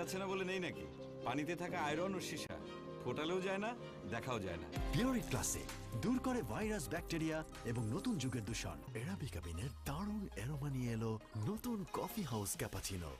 আছে না বলে নেই নাকি? পানিতে থাকা আয়রন ও সীসা। ফোটালেও যায় না দেখাও যায় না। পিওরিক ক্লাসে দূর করে ভাইরাস ব্যাকটেরিয়া এবং নতুন যুগের দূষণ। এরাবিকা বিনের দারুণ এরোমা নিয়ে এলো নতুন coffee house cappuccino.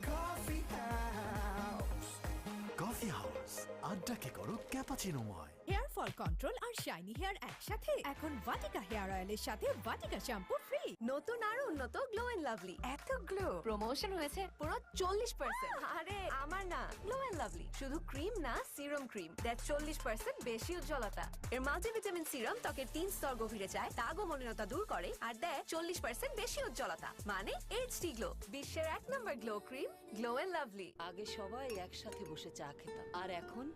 Coffee house আড্ডাকে করো ক্যাপাচিনোময়। হেয়ার ফল কন্ট্রোল আর শাইনি হেয়ার একসাথে। এখন ভাটিকা হেয়ার অয়েলের সাথে ভাটিকা শ্যাম্পু ফ্রি নতুন আর উন্নত গ্লো এন্ড লাভলি এত গ্লো প্রমোশন হয়েছে পুরো চল্লিশ পার্সেন্ট আরে আমার না গ্লো এন্ড লাভলি শুধু ক্রিম না সিরাম ক্রিম দেয় চল্লিশ পার্সেন্ট বেশি উজ্জ্বলতা। এর মাল্টিভিটামিন সিরাম ত্বকের তিন স্তর গভীরে যায় দাগ ও মলিনতা দূর করে। আর দেয় চল্লিশ পার্সেন্ট বেশি উজ্জ্বলতা। মানে এইচডি গ্লো বিশ্বের এক নম্বর glow cream glow and lovely আগে সবাই একসাথে বসে চা খেতাম। আর এখন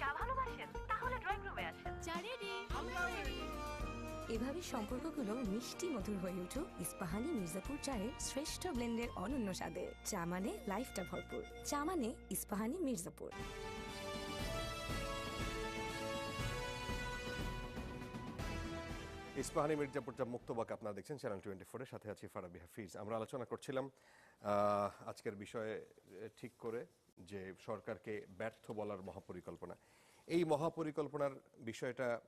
চা ভালোবাসেন? তাহলে ড্রয়িং রুমে আসেন। এভাবে সম্পর্কগুলো মিষ্টি মধুর হয়ে উঠুক ইস্পাহানি মির্জাপুর চায়ের শ্রেষ্ঠ ব্লেন্ডের অনন্য স্বাদে। চা মানে লাইফটা ভরপুর। চা মানে ইস্পাহানি মির্জাপুর। ইস্পাহানি মির্জাপুর যা মুক্তবাক আপনারা দেখছেন চ্যানেল টোয়েন্টি ফোরের সাথে আছি ফারাবি হাফিজ। আমরা আলোচনা করছিলাম আজকের বিষয়ে ঠিক করে যে সরকারকে ব্যর্থ বলার মহাপরিকল্পনা। এই মহাপরিকল্পনার বিষয়টা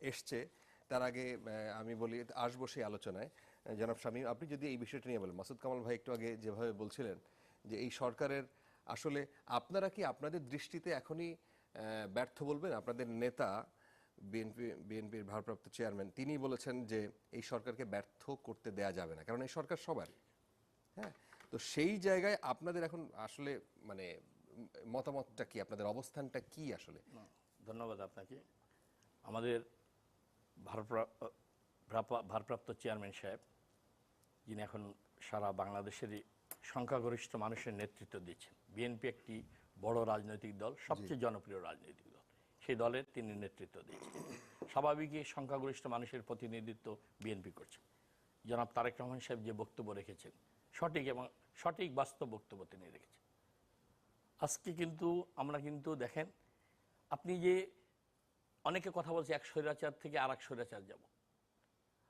এসছে। তার আগে আমি বলি, আসব সেই আলোচনায়। জনাব শামীম আপনি যদি এই বিষয়টা নিয়ে বলেন, মাসুদ কামাল ভাই একটু আগে যেভাবে বলছিলেন যে এই সরকারের আসলে আপনারা কি আপনাদের দৃষ্টিতে এখনই ব্যর্থ বলবেন? আপনাদের নেতা, বিএনপি, বিএনপির ভারপ্রাপ্ত চেয়ারম্যান তিনি বলেছেন যে এই সরকারকে ব্যর্থ করতে দেয়া যাবে না। কারণ এই সরকার সবার। হ্যাঁ? তো সেই জায়গায় আপনাদের এখন আসলে মানে মতামতটা কি? আপনাদের অবস্থানটা কি আসলে? ধন্যবাদ আপনাকে। আমাদের ভারপ্রা- ভারপ্রা- ভারপ্রাপ্ত চেয়ারম্যান সাহেব যিনি এখন সারা বাংলাদেশেরই সংখ্যাগরিষ্ঠ মানুষের নেতৃত্ব দিচ্ছেন। বিএনপি একটি বড় রাজনৈতিক দল সবচেয়ে জনপ্রিয় রাজনৈতিক দল। সেই দলের তিনি নেতৃত্ব দিয়েছেন। স্বাভাবিকই সংখ্যাগরিষ্ঠ মানুষের প্রতিনিধিত্ব বিএনপি করছে। জনাব তারেক রহমান সাহেব যে বক্তব্য রেখেছেন সঠিক এবং সঠিক বাস্তব বক্তব্য তিনি রেখেছেন। আজকে কিন্তু আমরা কিন্তু দেখেন, আপনি যে অনেকে কথা বলছে এক স্বৈরাচার থেকে আর এক স্বৈরাচার যাব।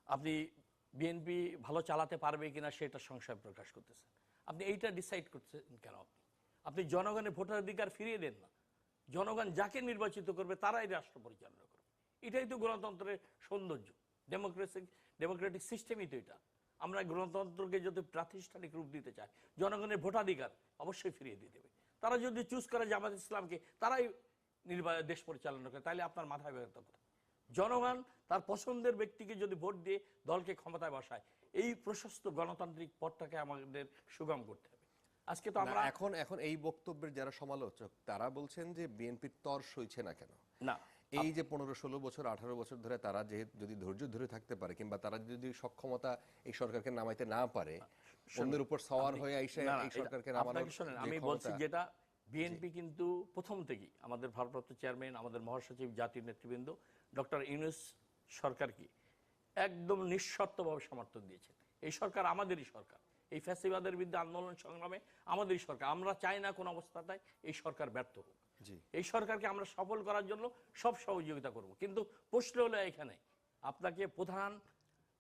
আপনি বিএনপি ভালো চালাতে পারবে কিনা সেটা সংশয় প্রকাশ করতেছেন আপনি এইটা ডিসাইড করছেন কেন আপনি? আপনি জনগণের ভোটাধিকার ফিরিয়ে দেন না। জনগণ যাকে নির্বাচিত করবে তারাই রাষ্ট্র পরিচালনা করবে। এটাই তো গণতন্ত্রের সৌন্দর্য। ডেমোক্রেসি ডেমোক্রেটিক সিস্টেমই তো এটা। আমরা গণতন্ত্রকে যদি প্রাতিষ্ঠানিক রূপ দিতে চাই জনগণের ভোটাধিকার অবশ্যই ফিরিয়ে দিতে হবে তারা যদি চুজ করে জামাত ইসলামকে তারাই নির্বাচন দেশ পরিচালনা করে তাহলে আপনার মাথায় ব্যর্থ কথা জনগণ তার পছন্দের ব্যক্তিকে যদি ভোট দিয়ে দলকে ক্ষমতায় বসায় এই প্রশস্ত গণতান্ত্রিক পথটাকে আমাদের সুগম করতে হবে। আজকে তো আমরা এখন এখন এই বক্তব্যের যারা সমালোচক তারা বলছেন যে বিএনপির তর সইছে না কেন? না। এই যে পনেরো ষোলো বছর আঠারো বছর ধরে তারা যে যদি ধৈর্য ধরে থাকতে পারে কিংবা তারা যদি সক্ষমতা এই সরকারকে নামাইতে না পারে অন্যের উপর সওয়ার হয়ে আইসে এই সরকারকে নামানোর আমি বলছি যেটা বিএনপি কিন্তু প্রথম থেকেই আমাদের ভারপ্রাপ্ত চেয়ারম্যান আমাদের মহাসচিব জাতীয় নেতৃবৃন্দ ডক্টর ইউনুস সরকারকে একদম নিঃশর্তভাবে সমর্থন দিয়েছেন। এই সরকার আমাদেরই সরকার। এই ফ্যাসিবাদের বিরুদ্ধে আন্দোলন সংগ্রামে আমাদেরই সরকার। আমরা চাই না কোন অবস্থাটাই এই সরকার ব্যর্থ হোক। এই সরকারকে আমরা সফল করার জন্য সব সহযোগিতা করব। কিন্তু প্রশ্ন হলো এখানে আপনাকে প্রধান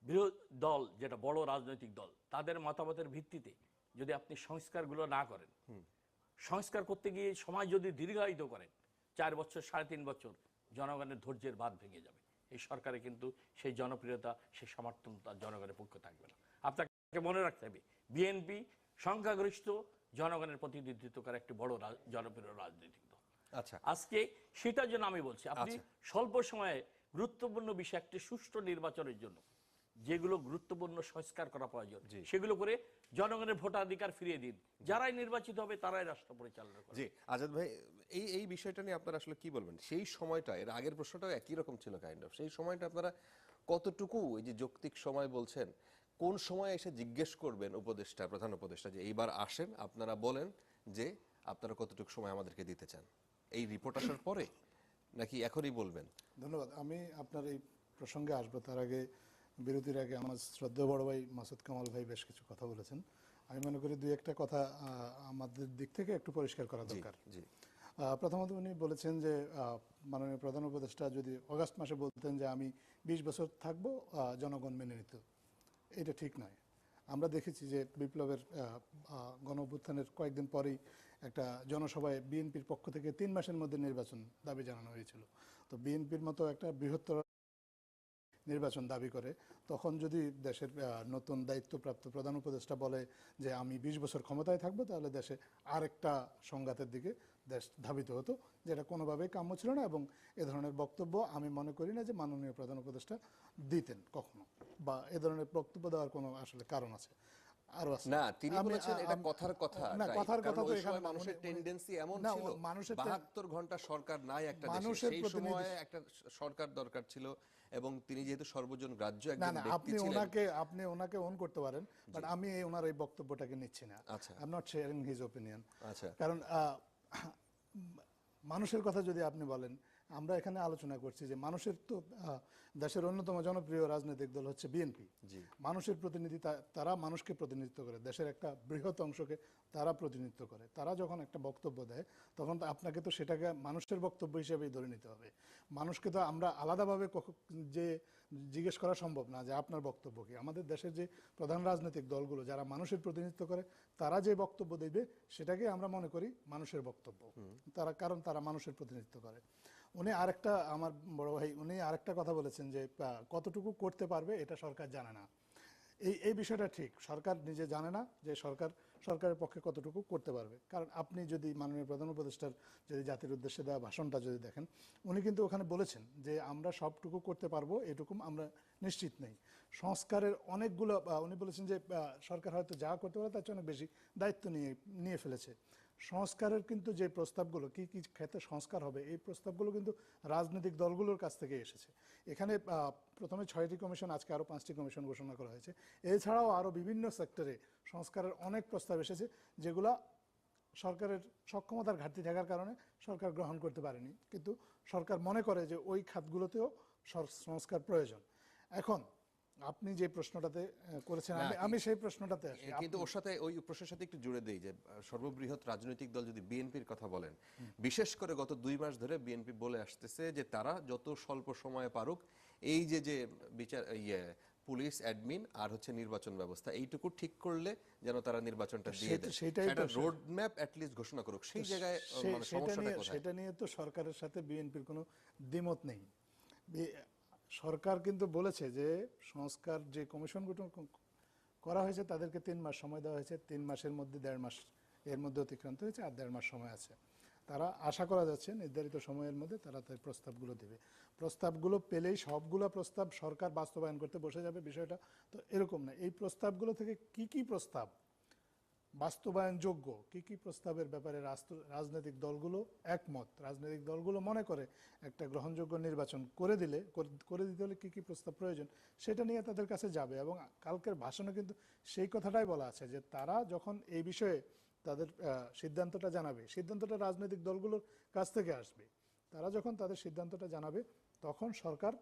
বিরোধ দল যেটা বড় রাজনৈতিক দল তাদের মতামতের ভিত্তিতে যদি আপনি সংস্কারগুলো না করেন সংস্কার করতে গিয়ে সময় যদি দীর্ঘায়িত করেন চার বছর সাড়ে তিন বছর জনগণের ধৈর্যের বাদ ভেঙে যাবে। এই সরকারে কিন্তু সেই জনপ্রিয়তা সেই সমর্থন তার জনগণের পক্ষে থাকবে না। আপনাকে মনে রাখতে হবে বিএনপি সংখ্যাগরিষ্ঠ জনগণের প্রতিনিধিত্ব করে একটি বড় জনপ্রিয় রাজনৈতিক আজকে সেটার জন্য আমি বলছি আপনি আচ্ছা। স্বল্প সময়ে গুরুত্বপূর্ণ বিষয় একটি সুষ্ঠু নির্বাচনের জন্য যেগুলো গুরুত্বপূর্ণ সংস্কার করা প্রয়োজন সেগুলো করে জনগণের ভোটাধিকার ফিরিয়ে দিন। যারাই নির্বাচিত হবে তারাই রাষ্ট্র পরিচালনা করবে। জি আজাদ ভাই এই এই বিষয়টা নিয়ে আপনারা আসলে কি বলবেন? সেই সময়টা এর আগের প্রশ্নটাও একই রকম ছিল কাইন্ড অফ সেই সময়টা আপনারা কতটুকু এই যে যৌক্তিক সময় বলছেন কোন সময় এসে জিজ্ঞেস করবেন উপদেষ্টা প্রধান উপদেষ্টা যে এইবার আসেন আপনারা বলেন যে আপনারা কতটুকু সময় আমাদেরকে দিতে চান? এই রিপোর্ট আসার পরে নাকি এখনই বলবেন? ধন্যবাদ। আমি আপনার এই প্রসঙ্গে আসব। তার আগে বিরতির আগে আমার শ্রদ্ধা বড় ভাই মাসুদ কামাল ভাই বেশ কিছু কথা বলেছেন। আমি মনে করি দুই একটা কথা আমাদের দিক থেকে একটু পরিষ্কার করা দরকার। জি। প্রথমত উনি বলেছেন যে মাননীয় প্রধান উপদেষ্টা যদি অগাস্ট মাসে বলতেন যে আমি বিশ বছর থাকব জনগণ মেনে নিত। এটা ঠিক নয়। আমরা দেখেছি যে বিপ্লবের গণ অভ্যুত্থানের কয়েকদিন পরেই একটা জনসভায় বিএনপির পক্ষ থেকে তিন মাসের মধ্যে নির্বাচন দাবি জানানো হয়েছিল। তো বিএনপির মতো একটা বৃহত্তর নির্বাচন দাবি করে, তখন যদি দেশের নতুন দায়িত্বপ্রাপ্ত প্রধান উপদেষ্টা বলে যে আমি বিশ বছর ক্ষমতায় থাকব, তাহলে দেশে আরেকটা সংঘাতের দিকে দেশ ধাবিত হতো যেটা কোনোভাবেই কাম্য ছিল না এবং এ ধরনের বক্তব্য আমি মনে করি না যে মাননীয় প্রধান উপদেষ্টা দিতেন কখনো বা এ ধরনের বক্তব্য দেওয়ার কোনো আসলে কারণ আছে না তিনি বলেছেন এটা কথার কথা না কথার কারণ কথা তো এখানে মানুষের উনি- উনি- টেন্ডেন্সি এমন ছিল মানুষের তে- বাহাত্তর ঘণ্টা সরকার নাই একটা দেশে। সেই প্রতিনিধি- একটা সরকার দরকার ছিল এবং তিনি যেহেতু সর্বজন গ্রাহ্য একজন আপনি ওনাকে আপনি ওনাকে অন করতে পারেন বাট আমি ওনার এই বক্তব্যটাকে নিচ্ছি না। আচ্ছা। I am not sharing his opinion আচ্ছা। কারণ মানুষের কথা যদি আপনি বলেন আমরা এখানে আলোচনা করছি যে মানুষের তো দেশের অন্যতম জনপ্রিয় রাজনৈতিক দল হচ্ছে বিএনপি মানুষের প্রতিনিধি তারা মানুষকে প্রতিনিধিত্ব করে দেশের একটা বৃহৎ অংশকে তারা প্রতিনিধিত্ব করে। তারা যখন একটা বক্তব্য দেয় তখন তো আপনাকে তো সেটাকে মানুষের বক্তব্য হিসেবেই ধরে নিতে হবে। মানুষকে তো আমরা আলাদাভাবে যে জিজ্ঞেস করা সম্ভব না যে আপনার বক্তব্য কি। আমাদের দেশের যে প্রধান রাজনৈতিক দলগুলো যারা মানুষের প্রতিনিধিত্ব করে তারা যে বক্তব্য দেবে সেটাকে আমরা মনে করি মানুষের বক্তব্য। তারা কারণ তারা মানুষের প্রতিনিধিত্ব করে। উনি আরেকটা আমার বড় ভাই, উনি আরেকটা কথা বলেছেন যে কতটুকু করতে পারবে এটা সরকার জানে না। এই এই বিষয়টা ঠিক, সরকার নিজে জানে না যে সরকার, সরকারের পক্ষে কতটুকু করতে পারবে। কারণ আপনি যদি মাননীয় প্রধান উপদেষ্টার যদি জাতির উদ্দেশ্যে দেওয়া ভাষণটা যদি দেখেন, উনি কিন্তু ওখানে বলেছেন যে, আমরা সবটুকু করতে পারব এটুকু আমরা নিশ্চিত নেই। সংস্কারের অনেকগুলো উনি বলেছেন যে সরকার হয়তো যা করতে পারে তার চেয়ে অনেক বেশি দায়িত্ব নিয়ে নিয়ে ফেলেছে। সংস্কারের কিন্তু যে প্রস্তাবগুলো, কি কি ক্ষেত্রে সংস্কার হবে, এই প্রস্তাবগুলো কিন্তু রাজনৈতিক দলগুলোর কাছ থেকে এসেছে। এখানে প্রথমে ছয়টি কমিশন, আজকে আরও পাঁচটি কমিশন ঘোষণা করা হয়েছে। এছাড়াও আরও বিভিন্ন সেক্টরে সংস্কারের অনেক প্রস্তাব এসেছে, যেগুলা সরকারের সক্ষমতার ঘাটতি থাকার কারণে সরকার গ্রহণ করতে পারেনি। কিন্তু সরকার মনে করে যে ওই খাতগুলোতেও সংস্কার প্রয়োজন। এখন আপনি যে প্রশ্নটাতে করেছেন আমি সেই প্রশ্নটাতে আসি। কিন্তু ওর সাথে ওই প্রশ্নের সাথে একটু জুড়ে দেই যে সর্ববৃহৎ রাজনৈতিক দল যদি বিএনপির কথা বলেন বিশেষ করে গত দুই মাস ধরে বিএনপি বলে আসতেছে যে তারা যত স্বল্প সময়ে পারুক এই যে যে বিচার ইয়ে পুলিশ অ্যাডমিন আর হচ্ছে নির্বাচন ব্যবস্থা এইটুকু ঠিক করলে যেন তারা নির্বাচনটা দিয়ে সেটা- দেয়। সেটাই তো রোড ম্যাপ অ্যাট লিস্ট ঘোষণা করুক। সেই জায়গায় মানে সেটা সমস্যাটা নিয়ে কোথায়? সেটা নিয়ে তো সরকারের সাথে বিএনপির কোনো দ্বিমত নেই। সরকার কিন্তু বলেছে যে সংস্কার যে কমিশন গঠন করা হয়েছে, তাদেরকে তিন মাস সময় দেওয়া হয়েছে। তিন মাসের মধ্যে দেড় মাস, এর মধ্যে অতিক্রান্ত হয়েছে আর দেড় মাস সময় আছে। তারা আশা করা যাচ্ছে, নির্ধারিত সময়ের মধ্যে তারা তার প্রস্তাবগুলো দেবে। প্রস্তাবগুলো পেলেই সবগুলো প্রস্তাব সরকার বাস্তবায়ন করতে বসে যাবে বিষয়টা। তো এরকম না। এই প্রস্তাবগুলো থেকে কি কি প্রস্তাব বাস্তবায়নযোগ্য? কি কি প্রস্তাবের ব্যাপারে রাজনৈতিক দলগুলো একমত? রাজনৈতিক দলগুলো মনে করে একটা গ্রহণযোগ্য নির্বাচন করে দিলে, করে- দিতে হলে কি কি প্রস্তাব প্রয়োজন, সেটা নিয়ে তাদের কাছে যাবে। এবং কালকের ভাষণে কিন্তু সেই কথাটাই বলা আছে যে তারা যখন এই বিষয়ে তাদের সিদ্ধান্তটা জানাবে, সিদ্ধান্তটা রাজনৈতিক দলগুলোর কাছ থেকে আসবে, তারা যখন তাদের সিদ্ধান্তটা জানাবে, তখন সরকার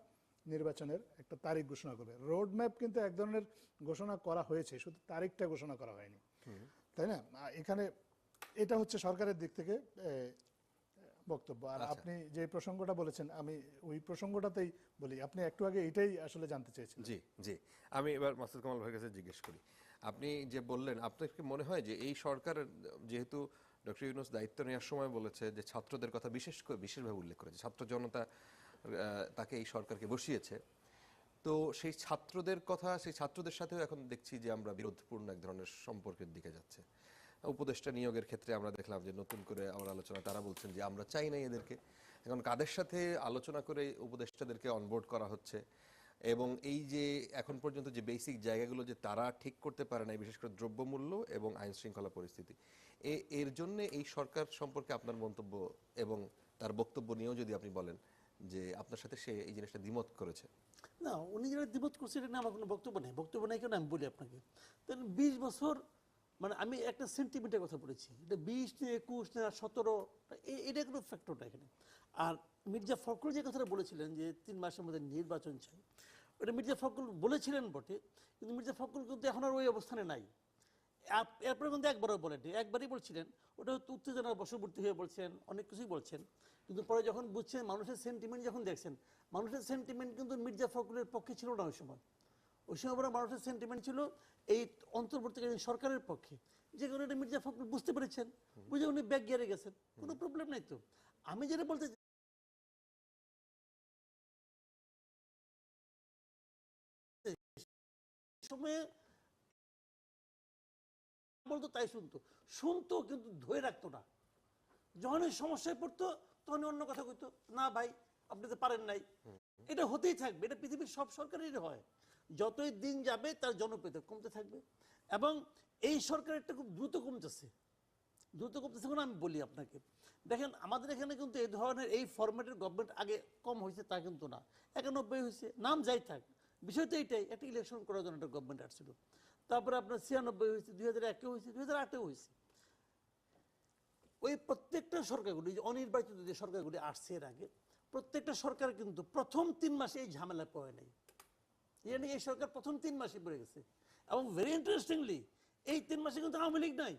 নির্বাচনের একটা তারিখ ঘোষণা করবে। রোড ম্যাপ কিন্তু এক ধরনের ঘোষণা করা হয়েছে, শুধু তারিখটা ঘোষণা করা হয়নি। তাই না? এখানে এটা হচ্ছে সরকারের দিক থেকে বক্তব্য। আর আচ্ছা। আপনি যে প্রসঙ্গটা বলেছেন আমি ওই প্রসঙ্গটাতেই বলি। আপনি একটু আগে এটাই আসলে জানতে চেয়েছেন জি জি। আমি এবার মাসুদ কামাল ভাইয়ের কাছে জিজ্ঞেস করি। আপনি যে বললেন আপনার কি মনে হয় যে এই সরকার যেহেতু ডক্টর ইউনুস দায়িত্ব নেওয়ার সময় বলেছে যে ছাত্রদের কথা বিশেষ করে বিশেষভাবে উল্লেখ করেছে ছাত্র জনতা তাকে এই সরকারকে বসিয়েছে তো সেই ছাত্রদের কথা, সেই ছাত্রদের সাথেও এখন দেখছি যে আমরা বিরোধপূর্ণ এক ধরনের সম্পর্কের দিকে যাচ্ছে। উপদেষ্টা নিয়োগের ক্ষেত্রে আমরা দেখলাম যে নতুন করে আমার আলোচনা তারা বলছেন যে আমরা চাই না এদেরকে। এখন কাদের সাথে আলোচনা করে উপদেষ্টাদেরকে অনবোর্ড করা হচ্ছে? এবং এই যে এখন পর্যন্ত যে বেসিক জায়গাগুলো যে তারা ঠিক করতে পারে না বিশেষ করে দ্রব্যমূল্য এবং আইন শৃঙ্খলা পরিস্থিতি, এ, এর জন্য এই সরকার সম্পর্কে আপনার মন্তব্য এবং তার বক্তব্য নিয়েও যদি আপনি বলেন যে আপনার সাথে সে এই জিনিসটা দ্বিমত করেছে? না, উনি যারা দ্বিমত করছে এটা নিয়ে আমার কোনো বক্তব্য নেই। বক্তব্য নেই কেন আমি বলি আপনাকে? তাহলে বিশ বছর মানে আমি একটা সেন্টিমিটার কথা বলেছি। এটা বিশ না একুশ, না সতেরো এটা কোনো ফ্যাক্টর না এখানে। আর মির্জা ফখরুল যে কথাটা বলেছিলেন যে তিন মাসের মধ্যে নির্বাচন চাই, ওটা মির্জা ফখরুল বলেছিলেন বটে, কিন্তু মির্জা ফখরুল কিন্তু এখন আর ওই অবস্থানে নাই। এরপরে কিন্তু একবারও বলেননি একবারই বলছিলেন। ওটা হচ্ছে উত্তেজনার বশবর্তী হয়ে বলছেন, অনেক কিছুই বলছেন। কিন্তু পরে যখন বুঝছেন, মানুষের সেন্টিমেন্ট যখন দেখছেন, মানুষের সেন্টিমেন্ট কিন্তু মির্জা ফখরুলের পক্ষে ছিল না ওই সময়। ওই সময় আমরা মানুষের সেন্টিমেন্ট ছিল এই অন্তর্বর্তীকালীন সরকারের পক্ষে। যে কারণে এটা মির্জা ফখরুল বুঝতে পেরেছেন, বুঝে উনি ব্যাগ গিয়ারে গেছেন। কোনো প্রবলেম নাই তো। আমি যেটা বলতে সময়ে বলতো, তাই শুনতো। শুনতো কিন্তু ধরে রাখতো না। যখন এই সমস্যায় পড়তো তখন অন্য কথা কইতো, না ভাই, আপনি তো পারেন নাই। এটা হতেই থাকবে, এটা পৃথিবীর সব সরকারেরই হয়। যতই দিন যাবে, তার জনপ্রিয়তা কমতে থাকবে। এবং এই সরকারেরটা খুব দ্রুত কমতেছে। দ্রুত কমতেছে এখন আমি বলি আপনাকে। দেখেন, আমাদের এখানে কিন্তু এই ধরনের এই ফরম্যাটের গভর্নমেন্ট আগে কম হয়েছে, তা কিন্তু না। একানব্বই হয়েছে, নাম যাই থাক। বিষয় তো এইটাই একটা ইলেকশন করার জন্য একটা গভর্নমেন্ট আসছিল। তারপরে আপনার ছিয়ানব্বই হয়েছে, দুই হাজার একে হয়েছে, দুই হাজার আটেও হয়েছে। ওই প্রত্যেকটা সরকারগুলি যে অনির্বাচিত যে সরকারগুলি আসছে এর আগে, প্রত্যেকটা সরকার কিন্তু প্রথম তিন মাসে এই ঝামেলা পড়ে নেই। জানি এই সরকার প্রথম তিন মাসে পড়ে গেছে। এবং ভেরি ইন্টারেস্টিংলি এই তিন মাসে কিন্তু আওয়ামী লীগ নাই।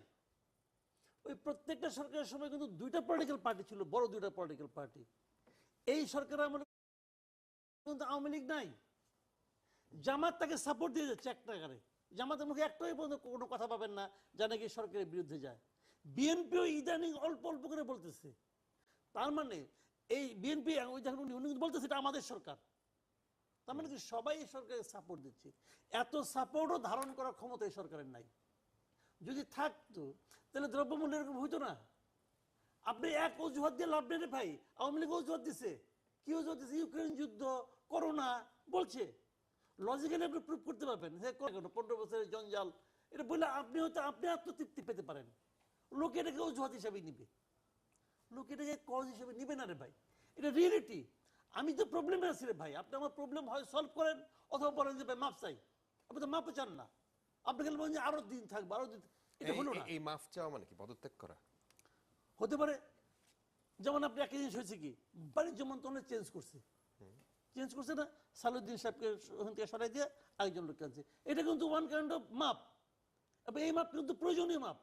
ওই প্রত্যেকটা সরকারের সময় কিন্তু দুইটা পলিটিক্যাল পার্টি ছিল, বড় দুইটা পলিটিক্যাল পার্টি এই সরকার আমলে কিন্তু আওয়ামী লীগ নাই। জামাত তাকে সাপোর্ট দিয়ে যাচ্ছে এক টাকারে। জামাতের মুখে একটাই পর্যন্ত কোনো কথা পাবেন না, যা নাকি সরকারের বিরুদ্ধে যায়। বিএনপিও ইদানিং অল্প অল্প করে বলতেছে। তার মানে এই বিএনপি ওই উনি বলতেছে এটা আমাদের সরকার, তার মানে কি সবাই সরকারের সাপোর্ট দিচ্ছে। এত সাপোর্টও ধারণ করার ক্ষমতা এই সরকারের নাই। যদি থাকতো, তাহলে দ্রব্যমূল্য এরকম হইতো না। আপনি এক অজুহাত দিয়ে লাভ নেই ভাই, আওয়ামী লীগ অজুহাত দিছে। কি অজুহাত দিছে? ইউক্রেন যুদ্ধ, করোনা, বলছে। লজিক্যালি আপনি প্রুভ করতে পারবেন। হ্যাঁ কেন পনেরো বছরের জঞ্জাল এটা বললে আপনি হয়তো আপনি আত্মতৃপ্তি পেতে পারেন। লোকে এটাকে অজুহাত হিসাবে নিবে। লোক এটাকে কজ হিসেবে নিবে না রে ভাই। এটা রিয়েলিটি আমি তো প্রবলেমে আছি রে ভাই। আপনি আমার প্রবলেম হয় সলভ করেন অথবা বলেন যে ভাই মাপ চাই। আপনি তো মাপও চান না। আপনি খালি বলেন যে আরও দিন থাকবে আরও দিন এটা হলো না। এই- এই মাফ চাওয়া মানে কি? পদত্যাগ করা? হতে পারে যেমন আপনি একটা জিনিস হয়েছে কি? বাণিজ্য মন্ত্রণালয় চেঞ্জ করছে। চেঞ্জ করছে না, সালুদ্দিন সাহেবকে ওখান থেকে সরাই দিয়ে আরেকজন লোককে আনছে। এটা কিন্তু ওয়ান কাইন্ড অফ মাপ এবং এই মাপ কিন্তু প্রয়োজনীয় মাপ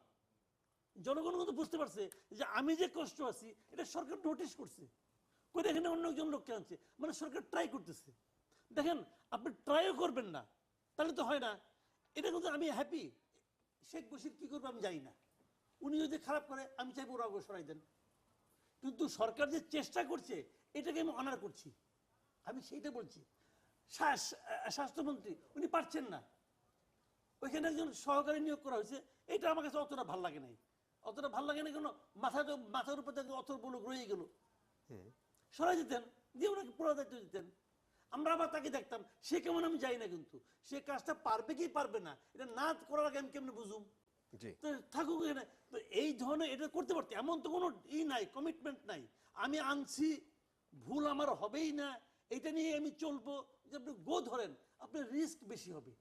জনগণ কিন্তু বুঝতে পারছে যে আমি যে কষ্ট আছি, এটা সরকার নোটিশ করছে। করে এখানে অন্য একজন লোককে আনছে মানে সরকার ট্রাই করতেছে। দেখেন, আপনি ট্রাইও করবেন না, তাহলে তো হয় না। এটা কিন্তু আমি হ্যাপি শেখ বসির কি করবে আমি জানি না। উনি যদি খারাপ করে, আমি চাইব ওরা সরাই দেন। কিন্তু সরকার যে চেষ্টা করছে, এটাকে আমি অনার করছি। আমি সেইটা বলছি। শ্বাস- স্বাস্থ্যমন্ত্রী উনি পারছেন না। ওইখানে একজন সহকারী নিয়োগ করা হয়েছে। এটা আমার কাছে অতটা ভালো লাগে নাই। অতটা ভালো লাগে না কেন? মাথা মাথার উপর থেকে অত বলুক রয়ে গেল। সরাই দিতেন দিয়ে ওনাকে পুরো দায়িত্ব দিতেন। আমরা আবার তাকে দেখতাম। সে কেমন আমি যাই না কিন্তু। সে কাজটা পারবে কি পারবে না এটা না করার আগে আমি কেমনে বুঝুম? থাকুক এখানে। তো এই ধরনের এটা করতে পারতে এমন তো কোনো ই নাই কমিটমেন্ট নাই। আমি আনছি ভুল আমার হবেই না। এটা নিয়ে আমি চলবো যে আপনি গো ধরেন আপনার রিস্ক বেশি হবে।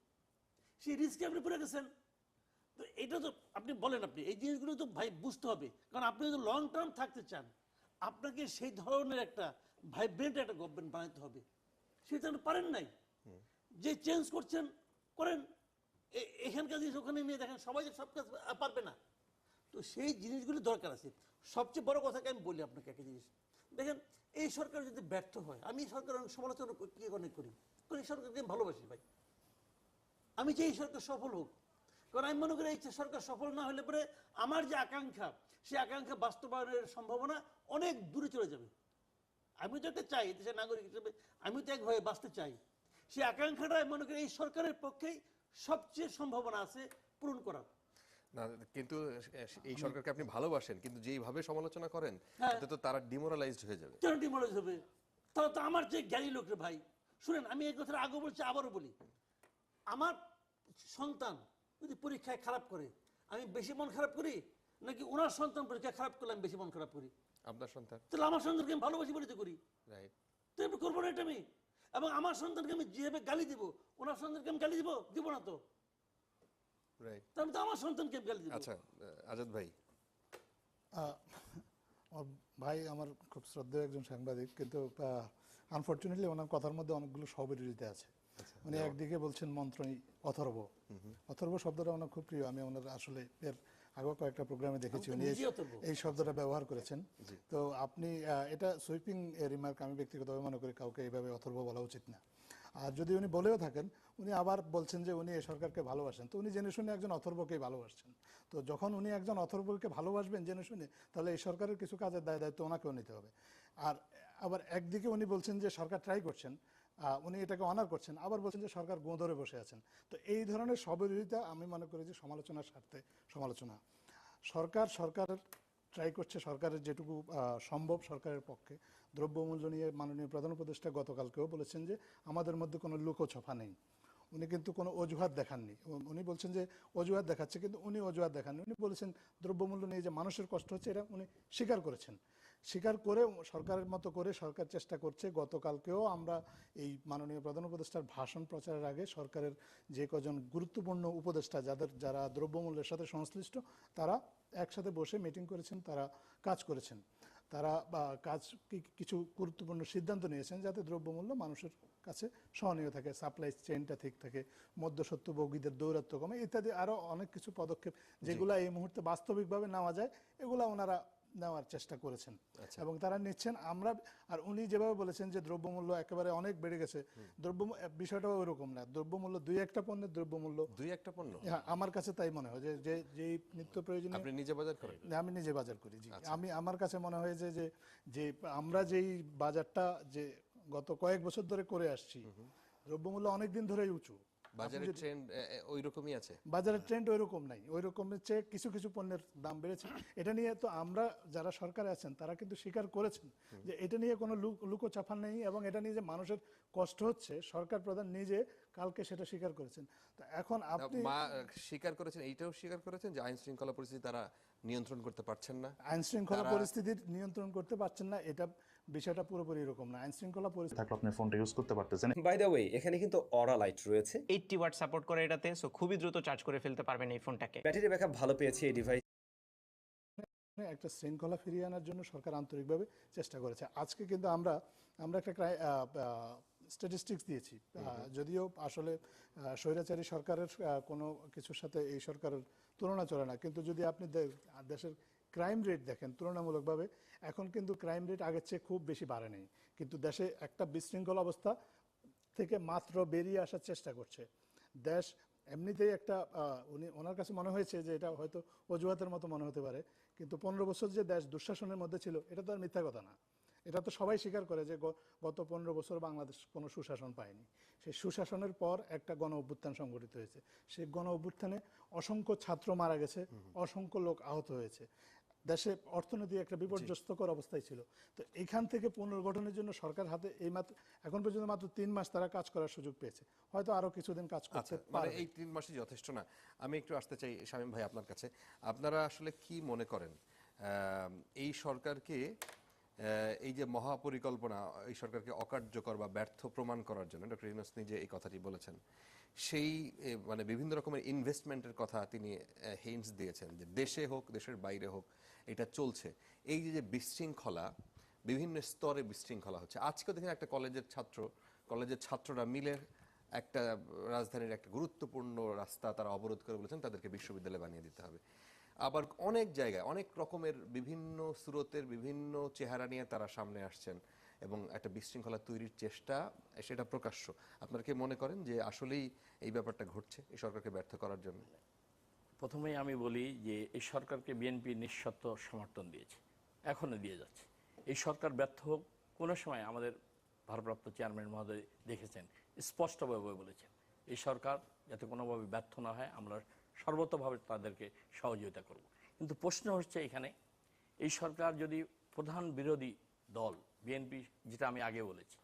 সেই রিস্কে আপনি পড়ে গেছেন। তো এটা তো আপনি বলেন আপনি এই জিনিসগুলো তো ভাই বুঝতে হবে। কারণ আপনি যদি লং টার্ম থাকতে চান আপনাকে সেই ধরনের একটা ভাইব্রেন্ট একটা গভর্নমেন্ট বানাতে হবে। সেটা আপনি পারেন নাই। যে চেঞ্জ করছেন করেন। এখানকার জিনিস ওখানে নিয়ে দেখেন সবাই সব কাজ পারবে না। তো সেই জিনিসগুলি দরকার আছে। সবচেয়ে বড় কথাকে আমি বলি আপনাকে একটা জিনিস। দেখেন, এই সরকার যদি ব্যর্থ হয়, আমি এই সরকারের অনেক সমালোচনা অনেক করি কারণ এই সরকারকে আমি ভালোবাসি ভাই। আমি যে এই সরকার সফল হোক, কারণ আমি মনে করি এই সরকার সফল না হলে পরে আমার যে আকাঙ্ক্ষা, সেই আকাঙ্ক্ষা বাস্তবায়নের সম্ভাবনা অনেক দূরে চলে যাবে। আমি তো একটা চাই, দেশের নাগরিক হিসেবে আমি তো একভাবে বাঁচতে চাই। সেই আকাঙ্ক্ষাটা আমি মনে করি এই সরকারের পক্ষেই সবচেয়ে সম্ভাবনা আছে পূরণ করার। না কিন্তু এই সরকারকে আপনি ভালোবাসেন কিন্তু যেইভাবে সমালোচনা করেন হ্যাঁ। এতে তো তারা ডিমোরালাইজড হয়ে যাবে। কেন ডিমোরাইজ হবে? তাহলে তো আমার যে জ্ঞানী লোক রে ভাই শুনেন আমি এই কথাটা আগে বলছি আবারও বলি। আমার সন্তান যদি পরীক্ষায় খারাপ করে আমি বেশি মন খারাপ করি? নাকি ওনার সন্তান পরীক্ষায় খারাপ করলে আমি বেশি মন খারাপ করি? আপনার সন্তান। তাহলে আমার সন্তানকে আমি ভালোবাসি বলে তো করি। রাইট তো করব না এটা আমি? এবং আমার সন্তানকে আমি যেভাবে গালি দিব ওনার সন্তানকে আমি গালি দিব? দিব না তো। আমি তো আমার সন্তানকে গালি দিব। আচ্ছা আজাদ ভাই। আমার ভাই আমার খুব শ্রদ্ধেয় একজন সাংবাদিক কিন্তু আনফর্চুনেটলি ওনার কথার মধ্যে অনেকগুলো সবিরোধিতা আছে। উনি একদিকে বলছেন মন্ত্রী অথর্ব। অথর্ব শব্দটা ওনার খুব প্রিয় আমি ওনার আসলে এর আগেও কয়েকটা প্রোগ্রামে দেখেছি উনি এই- শব্দটা ব্যবহার করেছেন। তো আপনি এটা সুইপিং রিমার্ক আমি ব্যক্তিগতভাবে মনে করি কাউকে এইভাবে অথর্ব বলা উচিত না। আর যদি উনি বলেও থাকেন, উনি আবার বলছেন যে উনি এই সরকারকে ভালোবাসেন। তো উনি জেনে শুনে একজন অথর্বকেই ভালোবাসছেন। তো যখন উনি একজন অথর্বকে ভালোবাসবেন জেনে শুনে, তাহলে এই সরকারের কিছু কাজের দায় দায়িত্ব ওনাকেও নিতে হবে। আর আবার একদিকে উনি বলছেন যে সরকার ট্রাই করছেন উনি এটাকে অনার করছেন, আবার বলছেন যে সরকার গোঁ ধরে বসে আছেন। তো এই ধরনের সবিরোধিতা আমি মনে করি যে সমালোচনার স্বার্থে সমালোচনা। সরকার সরকারের ট্রাই করছে, সরকারের যেটুকু সম্ভব সরকারের পক্ষে। দ্রব্যমূল্য নিয়ে মাননীয় প্রধান উপদেষ্টা গতকালকেও বলেছেন যে আমাদের মধ্যে কোনো লুকোছফা নেই। উনি কিন্তু কোনো অজুহাত দেখাননি উনি বলছেন যে অজুহাত দেখাচ্ছে কিন্তু উনি অজুহাত দেখাননি। উনি বলেছেন দ্রব্যমূল্য নিয়ে যে মানুষের কষ্ট হচ্ছে এটা উনি স্বীকার করেছেন। স্বীকার করে সরকারের মতো করে সরকার চেষ্টা করছে। গতকালকেও আমরা এই মাননীয় প্রধান উপদেষ্টার ভাষণ প্রচারের আগে সরকারের যে কজন গুরুত্বপূর্ণ উপদেষ্টা যাদের যারা দ্রব্যমূল্যের সাথে সংশ্লিষ্ট তারা একসাথে বসে মিটিং করেছেন, তারা কাজ করেছেন। তারা বা কাজ কিছু গুরুত্বপূর্ণ সিদ্ধান্ত নিয়েছেন যাতে দ্রব্যমূল্য মানুষের কাছে সহনীয় থাকে সাপ্লাই চেইনটা ঠিক থাকে মধ্যসত্ত্বভোগীদের দৌরাত্ম কমে ইত্যাদি আরও অনেক কিছু পদক্ষেপ যেগুলো এই মুহূর্তে বাস্তবিকভাবে নেওয়া যায় এগুলো ওনারা নেওয়ার চেষ্টা করেছেন। এবং তারা নিচ্ছেন আমরা আর উনি যেভাবে বলেছেন যে দ্রব্যমূল্য একেবারে অনেক বেড়ে গেছে দ্রব্য বিষয়টাও ওইরকম না। দ্রব্যমূল্য দুই একটা পণ্যের দ্রব্যমূল্য দুই একটা পণ্য? হ্যাঁ আমার কাছে তাই মনে হয় যে যে যেই নিত্য প্রয়োজনীয় আপনি নিজে বাজার করেন? আমি নিজে বাজার করি জি। আমি আমার কাছে মনে হয় যে যে যে আমরা যেই বাজারটা যে গত কয়েক বছর ধরে করে আসছি দ্রব্যমূল্য অনেক দিন ধরেই উঁচু। বাজারের ট্রেন্ড ওই রকমই আছে? বাজারের ট্রেন্ড ওই রকম নাই। ওই রকমের চেয়ে কিছু কিছু পণ্যের দাম বেড়েছে। এটা নিয়ে তো আমরা যারা সরকারে আছেন তারা কিন্তু স্বীকার করেছেন যে এটা নিয়ে কোনো নেই এবং এটা নিয়ে যে মানুষের কষ্ট হচ্ছে সরকার প্রধান নিজে কালকে সেটা স্বীকার করেছেন। তো এখন আপনি স্বীকার করেছেন এইটাও স্বীকার করেছেন যে আইন শৃঙ্খলা পরিস্থিতি তারা নিয়ন্ত্রণ করতে পারছেন না। আইন শৃঙ্খলা তারা- পরিস্থিতির নিয়ন্ত্রণ করতে পারছেন না এটা বিষয়টা পুরোপুরি এরকম না আইন শৃঙ্খলা পরিস্থিতি থাকলে আপনি ফোনটা ইউজ করতে পারতেছেন। বাই দ্য ওয়ে এখানে কিন্তু অরা লাইট রয়েছে। এইটটি ওয়াট সাপোর্ট করে এটাতে সো খুবই দ্রুত চার্জ করে ফেলতে পারবেন এই ফোনটাকে। ব্যাটারি ব্যাকআপ ভালো পেয়েছি এই ডিভাইস একটা শৃঙ্খলা ফিরিয়ে আনার জন্য সরকার আন্তরিকভাবে চেষ্টা করেছে। আজকে কিন্তু আমরা আমরা একটা স্ট্যাটিস্টিক্স দিয়েছি। আহ, যদিও আসলে স্বৈরাচারী সরকারের কোনো কিছুর সাথে এই সরকারের তুলনা চলে না কিন্তু যদি আপনি দেশের ক্রাইম রেট দেখেন তুলনামূলকভাবে এখন কিন্তু ক্রাইম রেট আগের চেয়ে খুব বেশি বাড়ে নেই। কিন্তু দেশে একটা বিশৃঙ্খল অবস্থা থেকে মাত্র বেরিয়ে আসার চেষ্টা করছে। দেশ এমনিতেই একটা উনি ওনার কাছে মনে হয়েছে যে এটা হয়তো অজুহাতের মতো মনে হতে পারে। কিন্তু পনেরো বছর যে দেশ দুঃশাসনের মধ্যে ছিল এটা তো আর মিথ্যা কথা না। এটা তো সবাই স্বীকার করে যে গত পনেরো বছর বাংলাদেশ কোনো সুশাসন পায়নি। সেই সুশাসনের পর একটা গণ অভ্যুত্থান সংঘটিত হয়েছে। সেই গণ অভ্যুত্থানে অসংখ্য ছাত্র মারা গেছে অসংখ্য লোক আহত হয়েছে। দেশে অর্থনীতি একটা বিপর্যস্তকর অবস্থায় ছিল। তো এখান থেকে পুনর্গঠনের জন্য সরকার হাতে এই মাত্র এখন পর্যন্ত মাত্র তিন মাস তারা কাজ করার সুযোগ পেয়েছে। হয়তো আরও কিছুদিন কাজ আচ্ছা মানে এই তিন মাসই যথেষ্ট না। আমি একটু আসতে চাই শামীম ভাই আপনার কাছে। আপনারা আসলে কি মনে করেন? এই সরকারকে এই যে মহাপরিকল্পনা এই সরকারকে অকার্যকর বা ব্যর্থ প্রমাণ করার জন্য ডক্টর ইউনুস নিজে এই কথাটি বলেছেন সেই মানে বিভিন্ন রকমের ইনভেস্টমেন্টের কথা তিনি হিন্টস দিয়েছেন যে দেশে হোক দেশের বাইরে হোক এটা চলছে। এই যে বিশৃঙ্খলা, বিভিন্ন স্তরে বিশৃঙ্খলা হচ্ছে। আজকেও দেখেন একটা কলেজের ছাত্র, কলেজের ছাত্ররা মিলে একটা রাজধানীর একটা গুরুত্বপূর্ণ রাস্তা তারা অবরোধ করে বলেছেন, তাদেরকে বিশ্ববিদ্যালয় বানিয়ে দিতে হবে। আবার অনেক জায়গায়, অনেক রকমের বিভিন্ন স্রোতের বিভিন্ন চেহারা নিয়ে তারা সামনে আসছেন এবং একটা বিশৃঙ্খলা তৈরির চেষ্টা, সেটা প্রকাশ্য। আপনারা কি মনে করেন যে আসলেই এই ব্যাপারটা ঘটছে, এই সরকারকে ব্যর্থ করার জন্য? প্রথমেই আমি বলি যে এই সরকারকে বিএনপি নিঃশর্ত সমর্থন দিয়েছে এখনও দিয়ে যাচ্ছে। এই সরকার ব্যর্থ হোক, কোনো সময় আমাদের ভারপ্রাপ্ত চেয়ারম্যান মহোদয় দেখেছেন, স্পষ্টভাবে বলেছেন, এই সরকার যাতে কোনোভাবে ব্যর্থ না হয়, আমরা সর্বতভাবে তাদেরকে সহযোগিতা করব। কিন্তু প্রশ্ন হচ্ছে এখানে, এই সরকার যদি প্রধান বিরোধী দল বিএনপি যেটা আমি আগে বলেছি,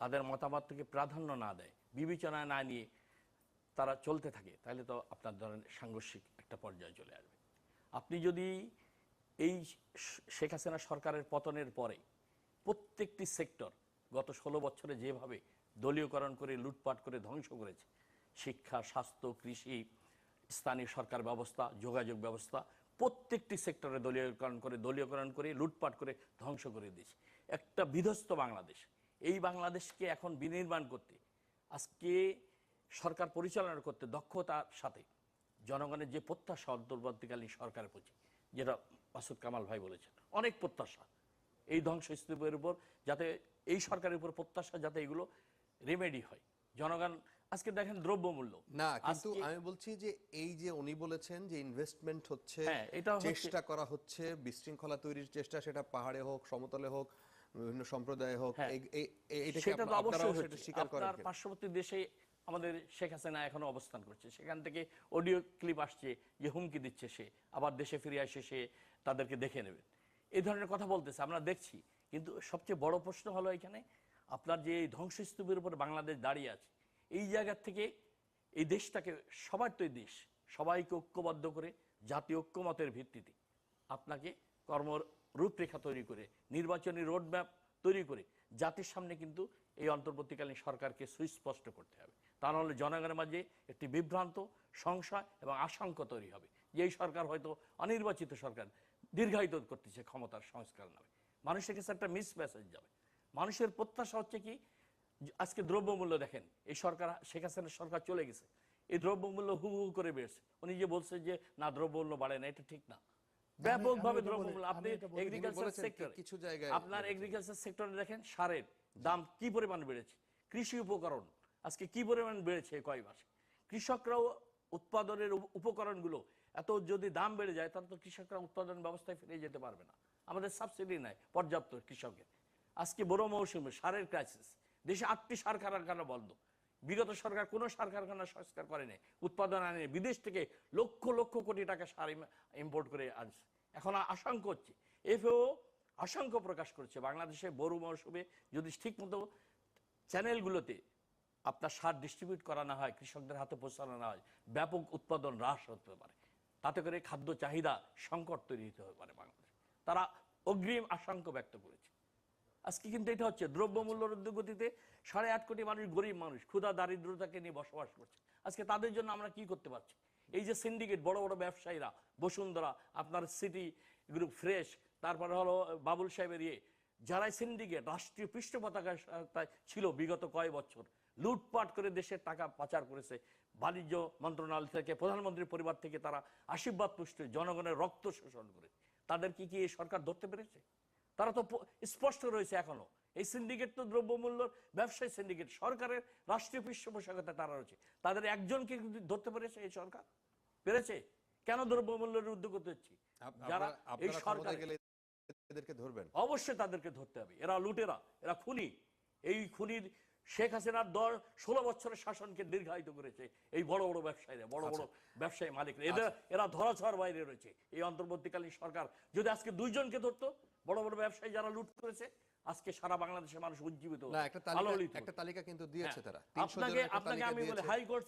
তাদের মতামতকে প্রাধান্য না দেয়, বিবেচনায় না নিয়ে তারা চলতে থাকে, তাহলে তো আপনার ধরেন সাংঘর্ষিক একটা পর্যায়ে চলে আসবে। আপনি যদি এই শেখ হাসিনা সরকারের পতনের পরে প্রত্যেকটি সেক্টর গত ষোলো বছরে যেভাবে দলীয়করণ করে, লুটপাট করে, ধ্বংস করেছে, শিক্ষা, স্বাস্থ্য, কৃষি, স্থানীয় সরকার ব্যবস্থা, যোগাযোগ ব্যবস্থা, প্রত্যেকটি সেক্টরে দলীয়করণ করে দলীয়করণ করে, লুটপাট করে, ধ্বংস করে দিয়েছে। একটা বিধ্বস্ত বাংলাদেশ। এই বাংলাদেশকে এখন বিনির্মাণ করতে আজকে সরকার পরিচালনা করতে দক্ষতার সাথে জনগণের যে প্রত্যাশা অন্তর্বর্তীকালীন সরকারের প্রতি যেটা মাসুদ কামাল ভাই বলেছেন অনেক প্রত্যাশা। এই ধ্বংসস্তূপের উপর যাতে এই সরকারের উপর প্রত্যাশা যাতে এগুলো রেমেডি হয়। জনগণ আজকে দেখেন দ্রব্যমূল্য। না কিন্তু আমি বলছি যে এই যে উনি বলেছেন যে ইনভেস্টমেন্ট হচ্ছে হ্যাঁ, এটা চেষ্টা করা হচ্ছে বিশৃঙ্খলা তৈরির চেষ্টা সেটা পাহাড়ে হোক সমতলে হোক বিভিন্ন সম্প্রদায়ে হোক হ্যাঁ। সেটা তো অবশ্যই স্বীকার করেন পার্শ্ববর্তী দেশে আমাদের শেখ হাসিনা এখনও অবস্থান করছে। সেখান থেকে অডিও ক্লিপ আসছে যে হুমকি দিচ্ছে সে। আবার দেশে ফিরে আসে সে, তাদেরকে দেখে নেবে। এই ধরনের কথা বলতেছে, আমরা দেখছি। কিন্তু সবচেয়ে বড় প্রশ্ন হলো এখানে, আপনার যে এই ধ্বংসস্তূপের উপর বাংলাদেশ দাঁড়িয়ে আছে, এই জায়গা থেকে এই দেশটাকে সবার তো দেশ, সবাইকে ঐক্যবদ্ধ করে জাতীয় ঐক্যমতের ভিত্তিতে আপনাকে কর্ম রূপরেখা তৈরি করে, নির্বাচনী রোডম্যাপ তৈরি করে, জাতির সামনে কিন্তু এই অন্তর্বর্তীকালীন সরকারকে সুস্পষ্ট করতে হবে। তা নাহলে জনগণের মাঝে একটি বিভ্রান্ত সংশয় এবং আশঙ্কা তৈরি হবে যে এই সরকার হয়তো অনির্বাচিত সরকার দীর্ঘায়িত করতেছে ক্ষমতার সংস্কার নামে। মানুষের কাছে একটা মিস মেসেজ যাবে। মানুষের প্রত্যাশা হচ্ছে কি আজকে দ্রব্যমূল্য দেখেন এই সরকার শেখ হাসিনার সরকার চলে গেছে। এই দ্রব্যমূল্য হু হু করে বেড়েছে। উনি যে বলছে যে না দ্রব্যমূল্য বাড়ে না এটা ঠিক না। ব্যাপকভাবে দ্রব্যমূল্য আপনি এগ্রিকালচার সেক্টর কিছু জায়গায় আপনার এগ্রিকালচার সেক্টরে দেখেন সারের দাম কি পরিমাণ বেড়েছে? কৃষি উপকরণ আজকে কি পরিমাণ বেড়েছে কয় মাসে? কৃষকরাও উৎপাদনের উপকরণগুলো এত যদি দাম বেড়ে যায়, তাহলে তো কৃষকরা উৎপাদন ব্যবস্থায় ফিরে যেতে পারবে না। আমাদের সাবসিডি নাই পর্যাপ্ত কৃষকের। আজকে বড় মৌসুমে সারের ক্রাইসিস দেশে আটটি সার কারখানা বন্ধ। বিগত সরকার কোনো সার কারখানা সংস্কার করেনি। উৎপাদন আনে বিদেশ থেকে লক্ষ লক্ষ কোটি টাকা সার ইম্পোর্ট করে আনছে। এখন আশঙ্কা হচ্ছে। এফএও আশঙ্কা প্রকাশ করছে। বাংলাদেশে বড় মৌসুমে যদি ঠিকমতো চ্যানেলগুলোতে আপনার সার ডিস্ট্রিবিউট করা না হয় কৃষকদের হাতে পৌঁছানো না হয় ব্যাপক উৎপাদন হ্রাস হতে পারে। তাতে করে খাদ্য চাহিদা সংকট তৈরি হতে পারে বাংলাদেশ। তারা অগ্রিম আশঙ্কা ব্যক্ত করেছে। আজকে কিন্তু এটা হচ্ছে দ্রব্যমূল্যের গতিতে সাড়ে আট কোটি মানুষ গরিব মানুষ ক্ষুধা দারিদ্রতাকে নিয়ে বসবাস করছে। আজকে তাদের জন্য আমরা কি করতে পারছি? এই যে সিন্ডিকেট বড় বড় ব্যবসায়ীরা বসুন্ধরা আপনার সিটি গ্রুপ ফ্রেশ তারপরে হলো বাবুল সাহেবের ইয়ে যারা সিন্ডিকেট রাষ্ট্রীয় পৃষ্ঠপতাকায় ছিল বিগত কয় বছর লুটপাট করে দেশের টাকা পাচার করেছে। বাণিজ্য মন্ত্রণালয় থেকে প্রধানমন্ত্রীর পরিবার থেকে তারা আশীর্বাদ পুষ্ট জনগণের রক্ত শোষণ করে। তাদের কি কি এই সরকার ধরতে পেরেছে? তারা তো স্পষ্ট রয়েছে এখনও। এই সিন্ডিকেট তো দ্রব্যমূল্য ব্যবসায়ী সিন্ডিকেট সরকারের রাষ্ট্রীয় পৃষ্ঠপোষকতা তারা রয়েছে। তাদের একজনকে কিন্তু ধরতে পেরেছে এই সরকার? পেরেছে? কেন দ্রব্যমূল্যের উদ্যোগ করতে হচ্ছে? যারা এই সরকার এদেরকে ধরবেন। অবশ্যই তাদেরকে ধরতে হবে। এরা লুটেরা এরা খুনি। এই খুনির শেখ হাসিনার দল ষোলো বছরের শাসনকে দীর্ঘায়িত করেছে। এই বড় বড় ব্যবসায়ীরা বড় বড় ব্যবসায়ী মালিকরা। এদের এরা ধরাছোঁয়ার বাইরে রয়েছে। এই অন্তর্বর্তীকালীন সরকার যদি আজকে দুইজনকে ধরতো বড় বড় ব্যবসায়ী যারা লুট করেছে আজকে সারা বাংলাদেশের মানুষ উজ্জীবিত একটা তালিকা কিন্তু দিয়েছে হ্যাঁ। তারা। আপনাকে আপনাকে আমি বলি হাইকোর্ট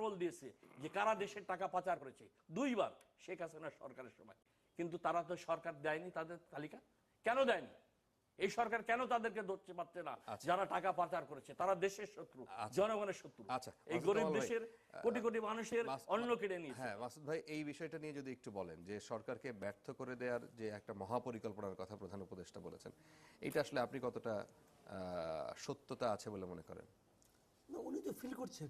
রোল দিয়েছে যে কারা দেশের টাকা পাচার করেছে। দুইবার শেখ হাসিনার সরকারের সময়। কিন্তু তারা তো সরকার দেয়নি তাদের তালিকা। কেন দেয়নি? এই সরকার কেন তাদেরকে ধরতে পারছে না? যারা টাকা পাচার করেছে তারা দেশের শত্রু জনগণের শত্রু। আচ্ছা, এই গরিব দেশের কোটি কোটি মানুষের অন্ন কেড়ে নিয়েছে। হ্যাঁ মাসুদ ভাই এই বিষয়টা নিয়ে যদি একটু বলেন যে সরকারকে ব্যর্থ করে দেওয়ার যে একটা মহাপরিকল্পনার কথা প্রধান উপদেষ্টা বলেছেন এটা আসলে আপনি কতটা আহ, সত্যতা আছে বলে মনে করেন? না উনি তো ফিল করছেন।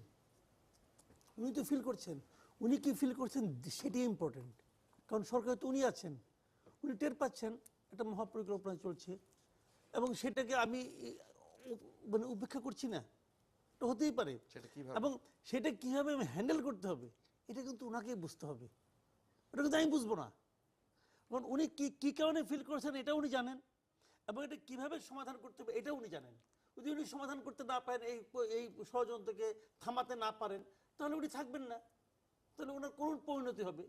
উনি তো ফিল করছেন। উনি কি ফিল করছেন? সেটাই ইম্পর্টেন্ট কারণ সরকার তো উনি আছেন। উনি টের পাচ্ছেন একটা মহাপরিকল্পনা চলছে। এবং সেটাকে আমি মানে উপেক্ষা করছি না। এটা হতেই পারে? এবং সেটা কীভাবে হ্যান্ডেল করতে হবে এটা কিন্তু ওনাকেই বুঝতে হবে। এটা কিন্তু আমি বুঝব না। কারণ উনি কি কী কারণে ফিল করছেন এটা উনি জানেন। এবং এটা কীভাবে সমাধান করতে হবে এটা উনি জানেন। যদি উনি সমাধান করতে না পারেন এই এই ষড়যন্ত্রকে থামাতে না পারেন তাহলে উনি থাকবেন না। তাহলে ওনার কোন পরিণতি হবে।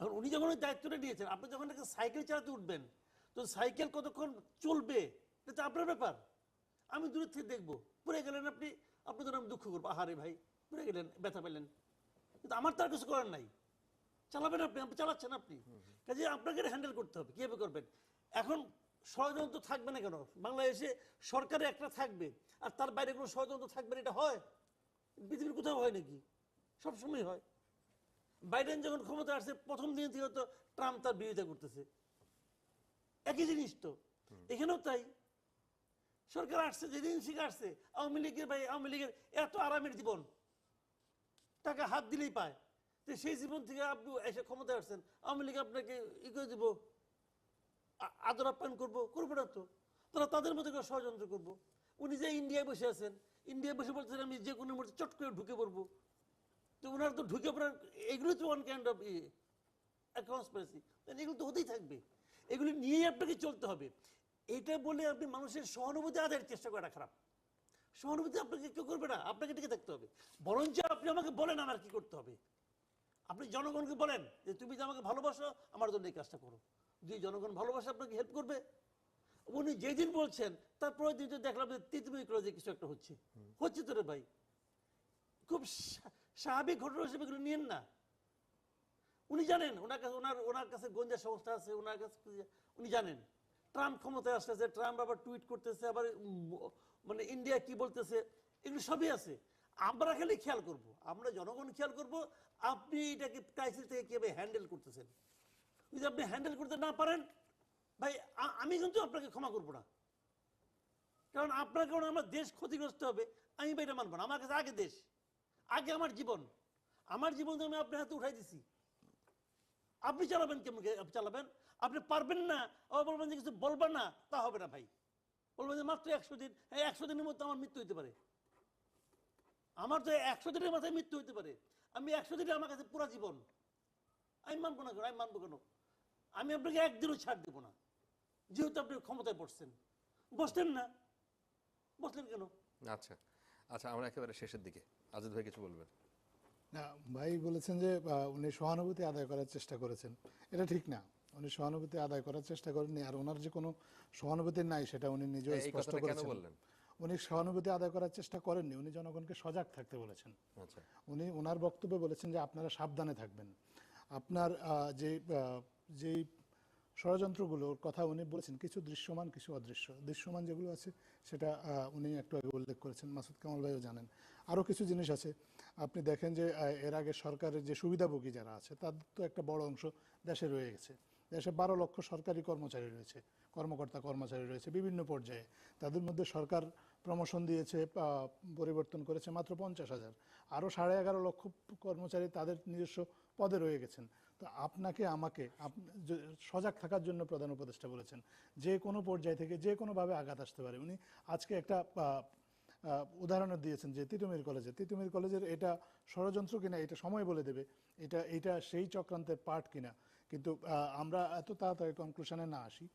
এখন উনি যখন ওই দায়িত্বটা নিয়েছেন আপনি যখন একটা সাইকেল চালাতে উঠবেন তো সাইকেল কতক্ষণ চলবে? এটা তো আপনার ব্যাপার। আমি দূর থেকে দেখব। পড়ে গেলেন আপনি। আপনি তো আমি দুঃখ করব। আহারে ভাই, পড়ে গেলেন, ব্যথা পেলেন। কিন্তু আমার তার কিছু করার নাই। চালাবেন আপনি আপনি চালাচ্ছেন আপনি। কাজে আপনাকে হ্যান্ডেল করতে হবে, কীভাবে করবেন? এখন ষড়যন্ত্র থাকবে না কেন? বাংলাদেশে সরকারে একটা থাকবে, আর তার বাইরে কোনো ষড়যন্ত্র থাকবে না, এটা হয়? পৃথিবীর কোথাও হয় নাকি? সবসময় হয়। বাইডেন যখন ক্ষমতা আসছে, প্রথম দিন থেকে তো ট্রাম্প তার বিরোধিতা করতেছে। একই জিনিস তো। এখানেও তাই। সরকার আসছে, যেদিন থেকে আসছে, আওয়ামী লীগের ভাই, আওয়ামী লীগের এত আরামের জীবন। টাকা হাত দিলেই পায়। তো সেই জীবন থেকে আপনি এসে ক্ষমতায় আসছেন। আওয়ামী লীগ আপনাকে ই করে দিব আদর আপ্যায়ন করব করব না তো। তারা তাদের করে ষড়যন্ত্র করব। উনি যে ইন্ডিয়ায় বসে আছেন ইন্ডিয়া বসে বলছেন আমি যে কোনো মুহূর্তে চট করে ঢুকে পড়ব। তো ওনার তো ঢুকে পড়ার, এগুলো তো ওয়ান কাইন্ড অফ কনস্পিরেসি এগুলো তো হতেই থাকবে। এগুলি নিয়েই আপনাকে চলতে হবে। এটা বলে আপনি মানুষের সহানুভূতি আদায়ের চেষ্টা করাটা খারাপ। সহানুভূতি আপনাকে কেউ করবে না, আপনাকে টিকে থাকতে হবে। বরঞ্চ আপনি আমাকে বলেন আমার কি করতে হবে। আপনি জনগণকে বলেন যে, তুমি যে আমাকে ভালোবাসো, আমার জন্য এই কাজটা করো। যদি জনগণ ভালোবাসে, আপনাকে হেল্প করবে। উনি যেদিন বলছেন তারপরে দিন দেখলাম যে তিতমির করে যে কিছু একটা হচ্ছে। হচ্ছে তো রে ভাই। খুব স্বা- স্বাভাবিক ঘটনা হিসেবে এগুলো নিয়েন না। উনি জানেন, ওনার কাছে ওনার ওনার কাছে গোয়েন্দা সংস্থা আছে, ওনার কাছে উনি জানেন। ট্রাম্প ক্ষমতায় আসতেছে, ট্রাম্প আবার টুইট করতেছে, আবার মানে ইন্ডিয়া কি বলতেছে, এগুলো সবই আছে। আমরা খালি খেয়াল করব, আমরা জনগণ খেয়াল করব, আপনি এটাকে ক্রাইসিস থেকে কীভাবে হ্যান্ডেল করতেছেন? যদি আপনি হ্যান্ডেল করতে না পারেন, ভাই আমি কিন্তু আপনাকে ক্ষমা করব না। কারণ আপনার কারণে আমার দেশ ক্ষতিগ্রস্ত হবে, আমি ভাই এটা মানবো না। আমার কাছে আগে দেশ, আগে আমার জীবন। আমার জীবন আমি আপনার হাতে উঠাই দিছি। আপনি চালাবেন কেমন করে চালাবেন? আপনি পারবেন না আবার বলবেন যে কিছু বলবেন না, তা হবে না ভাই। বলবেন যে মাত্র একশো দিন, এই একশো দিনের মধ্যে আমার মৃত্যু হতে পারে। আমার তো একশো দিনের মাথায় মৃত্যু হতে পারে। আমি একশো দিনে আমার কাছে পুরা জীবন। আমি মানবো না কেন? আমি মানবো কেন? আমি আপনাকে একদিনও ছাড় দেবো না। যেহেতু আপনি ক্ষমতায় বসছেন। বসলেন না? বসলেন কেন? আচ্ছা। আচ্ছা আমরা একেবারে শেষের দিকে। আজাদ ভাই কিছু বলবেন? না ভাই বলেছেন যে উনি সহানুভূতি আদায় করার চেষ্টা করেছেন। এটা ঠিক না। উনি সহানুভূতি আদায় করার চেষ্টা করেননি আর ওনার যে কোনো সহানুভূতি নাই সেটা উনি নিজেও স্পষ্ট করেছেন। উনি সহানুভূতি আদায় করার চেষ্টা করেননি উনি জনগণকে সজাগ থাকতে বলেছেন। আচ্ছা। উনি ওনার বক্তব্যে বলেছেন যে আপনারা সাবধানে থাকবেন। আপনার আহ, যে যেই ষড়যন্ত্রগুলোর কথা উনি বলেছেন কিছু দৃশ্যমান কিছু অদৃশ্য। দৃশ্যমান যেগুলো আছে সেটা উনি একটু আগে উল্লেখ করেছেন মাসুদ কামাল ভাইও জানেন। আরও কিছু জিনিস আছে। আপনি দেখেন যে এর আগে সরকারের যে সুবিধাভোগী যারা আছে তাদের তো একটা বড় অংশ দেশে রয়ে গেছে। দেশে বারো লক্ষ সরকারি কর্মচারী রয়েছে, কর্মকর্তা কর্মচারী রয়েছে বিভিন্ন পর্যায়ে। তাদের মধ্যে সরকার প্রমোশন দিয়েছে পরিবর্তন করেছে মাত্র পঞ্চাশ হাজার। আরও সাড়ে এগারো লক্ষ কর্মচারী তাদের নিজস্ব পদে রয়ে গেছেন। তো আপনাকে, আমাকে সজাগ থাকার জন্য প্রধান উপদেষ্টা বলেছেন, যে কোনো পর্যায় থেকে যে কোনোভাবে আঘাত আসতে পারে। উনি আজকে একটা উদাহরণ দিয়েছেন যে তিতুমির কলেজে। তিতুমির কলেজের এটা ষড়যন্ত্র কিনা, এটা সময় বলে দেবে। এটা এটা সেই চক্রান্তের পার্ট কিনা। কিন্তু আমরা এত তাড়াতাড়ি কনক্লুশনে না আসি।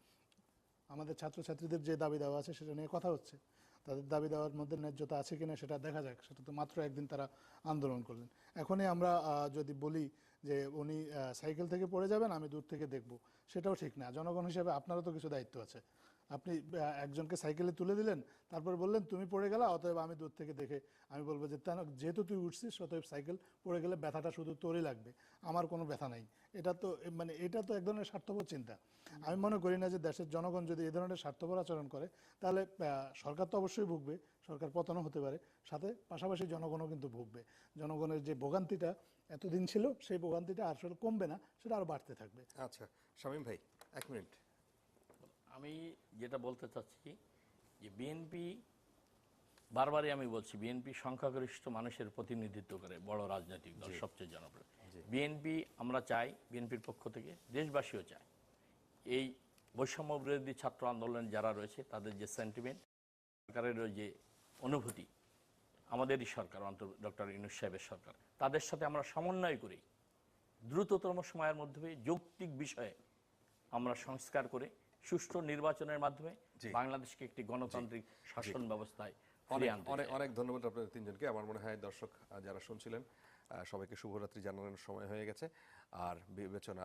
আমাদের ছাত্রছাত্রীদের যে দাবি দেওয়া আছে, সেটা নিয়ে কথা হচ্ছে। তাদের দাবি দেওয়ার মধ্যে ন্যায্যতা আছে কিনা, সেটা দেখা যাক। সেটা তো মাত্র একদিন তারা আন্দোলন করলেন। এখনই আমরা যদি বলি যে উনি সাইকেল থেকে পড়ে যাবেন, আমি দূর থেকে দেখব। সেটাও ঠিক না। জনগণ হিসেবে আপনারও তো কিছু দায়িত্ব আছে। আপনি একজনকে সাইকেলে তুলে দিলেন, তারপর বললেন, তুমি পড়ে গেলা, অতএব আমি দূর থেকে দেখে, আমি বলব যে তেন যেহেতু তুই উঠছিস, অতএব সাইকেল পড়ে গেলে ব্যথাটা শুধু তোরই লাগবে, আমার কোনো ব্যথা নাই। এটা তো মানে এটা তো এক ধরনের স্বার্থপর চিন্তা। আমি মনে করি না যে, দেশের জনগণ যদি এ ধরনের স্বার্থপর আচরণ করে, তাহলে সরকার তো অবশ্যই ভুগবে, সরকার পতনও হতে পারে, সাথে পাশাপাশি জনগণও কিন্তু ভুগবে। জনগণের যে ভোগান্তিটা এতদিন ছিল, সেই ভোগান্তিটা আসলে কমবে না, সেটা আরও বাড়তে থাকবে। আচ্ছা শামীম ভাই, এক মিনিট। আমি যেটা বলতে চাচ্ছি যে বিএনপি বারবারই আমি বলছি বিএনপি সংখ্যাগরিষ্ঠ মানুষের প্রতিনিধিত্ব করে বড় রাজনৈতিক দল সবচেয়ে জনপ্রিয়। বিএনপি আমরা চাই বিএনপির পক্ষ থেকে দেশবাসীও চায়। এই বৈষম্য বিরোধী ছাত্র আন্দোলনে যারা রয়েছে তাদের যে সেন্টিমেন্ট সরকারের যে অনুভূতি আমাদেরই সরকার অন্তর ডক্টর ইনুস সাহেবের সরকার তাদের সাথে আমরা সমন্বয় করি। দ্রুততম সময়ের মধ্যে যৌক্তিক বিষয়ে আমরা সংস্কার করে সুষ্ঠু নির্বাচনের মাধ্যমে বাংলাদেশকে একটি গণতান্ত্রিক শাসন ব্যবস্থায় অনেক অনেক ধন্যবাদ আপনাদের তিনজনকে। আমার মনে হয় দর্শক যারা শুনছিলেন আহ, সবাইকে শুভরাত্রি জানানোর সময় হয়ে গেছে। আর বিবেচনা